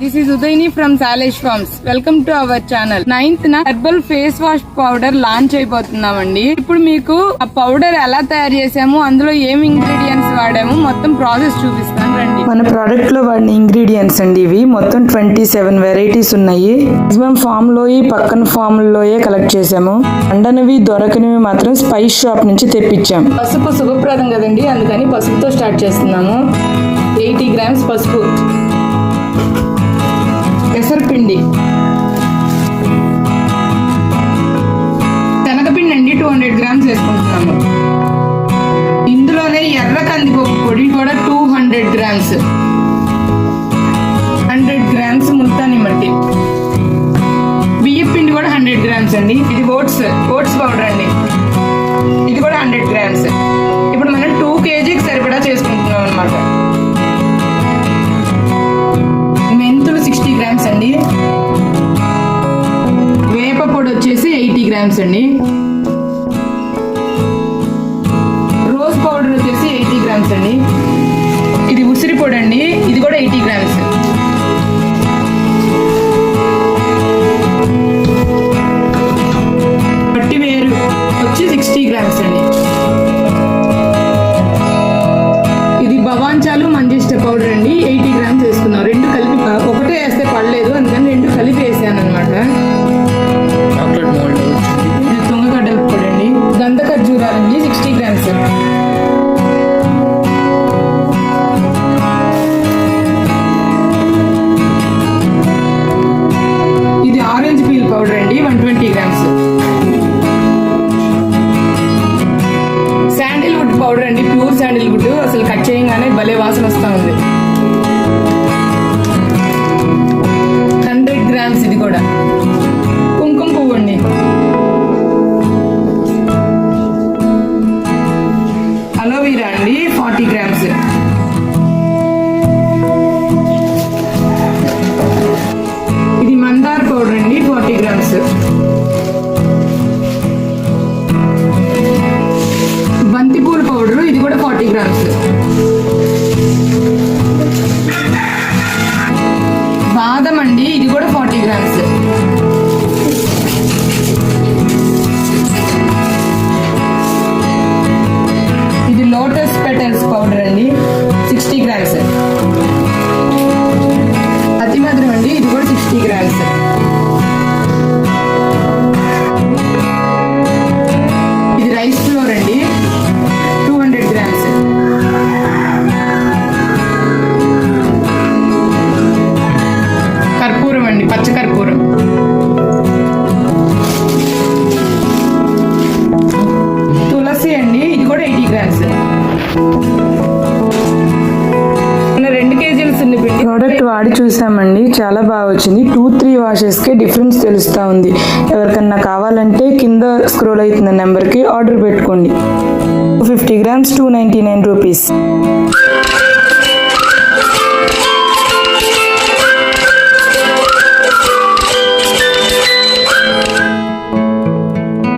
This is Udayani from Salesh Farms welcome to our channel ninth నా herbal face wash powder launch అయిపోతున్నామండి. ఇప్పుడు మీకు ఆ powder ఎలా తయారు చేసాము అందులో ఏం ఇంగ్రీడియంట్స్ వాడాము మొత్తం ప్రాసెస్ చూపిస్తాను రండి. మన ప్రోడక్ట్లో వాడిన ఇంగ్రీడియంట్స్ అండి ఇవి. మొత్తం ట్వంటీ సెవెన్ వెరైటీస్ ఉన్నాయి. మాక్సిమం ఫామ్ లోయి పక్కన ఫామ్ లోయే కలెక్ట్ చేసాము. అండనివి దొరకనివి మాత్రం స్పైస్ షాప్ నుంచి తెప్పించాం. పసుపు శుభప్రదం కదండి అందుకని పసుపుతో స్టార్ట్ చేస్తున్నాము. ఎయిటీ గ్రామ్స్ పసుపు. పెసరపిండి శనగపిండి అండి టూ హండ్రెడ్ గ్రామ్స్ వేసుకుంటున్నాము. ఇందులోనే ఎర్ర కందిపప్పు పొడి కూడా two hundred grams. Hundred grams Multani మట్టి. బియ్యం పిండి కూడా హండ్రెడ్ గ్రామ్స్ అండి. ఇది ఓట్స్ ఓట్స్ పౌడర్ అండి. ఇది కూడా హండ్రెడ్ గ్రామ్స్. గ్రామ్స్ అండి. రోజ్ పౌడర్ వచ్చేసి ఎయిటీ గ్రామ్స్ అండి. ఇది ఉసిరి పొడి అండి. ఇది కూడా ఎయిటీ గ్రామ్స్ పట్టి వేరు వచ్చి సిక్స్టీ గ్రామ్స్ అండి. ఇది భవాంచాలు మంది ఆరెంజ్ పీల్ పౌడర్ అండి one twenty grams sandalwood powder అండి ప్యూర్ శాండిల్వుడ్ అసలు కట్ చేయగానే భలే వాసన వస్తూ ఉంది హండ్రెడ్ గ్రామ్స్ ఇది కూడా. కుంకుమ పువ్వు అండి. అలోవీరా అండి ఫార్టీ గ్రామ్స్ ఇది మందార్ పౌడర్ అండి ఫార్టీ గ్రామ్స్ బంతిపూల పౌడరు ఇది కూడా ఫార్టీ గ్రామ్స్ బాదం అండి ఇది కూడా ఫార్టీ గ్రామ్స్ ఇది లోటస్ పెటల్స్ పౌడర్ అండి సిక్స్టీ గ్రామ్స్ అతి మధురం అండి ఇది కూడా సిక్స్టీ గ్రామ్స్ ప్రోడక్ట్ వాడి చూసామండి. చాలా బాగా వచ్చింది. టూ త్రీ వాషెస్కే డిఫరెన్స్ తెలుస్తూ ఉంది. ఎవరికన్నా కావాలంటే కింద స్క్రోల్ అవుతున్న నెంబర్కి ఆర్డర్ పెట్టుకోండి. Fifty grams two ninety nine rupees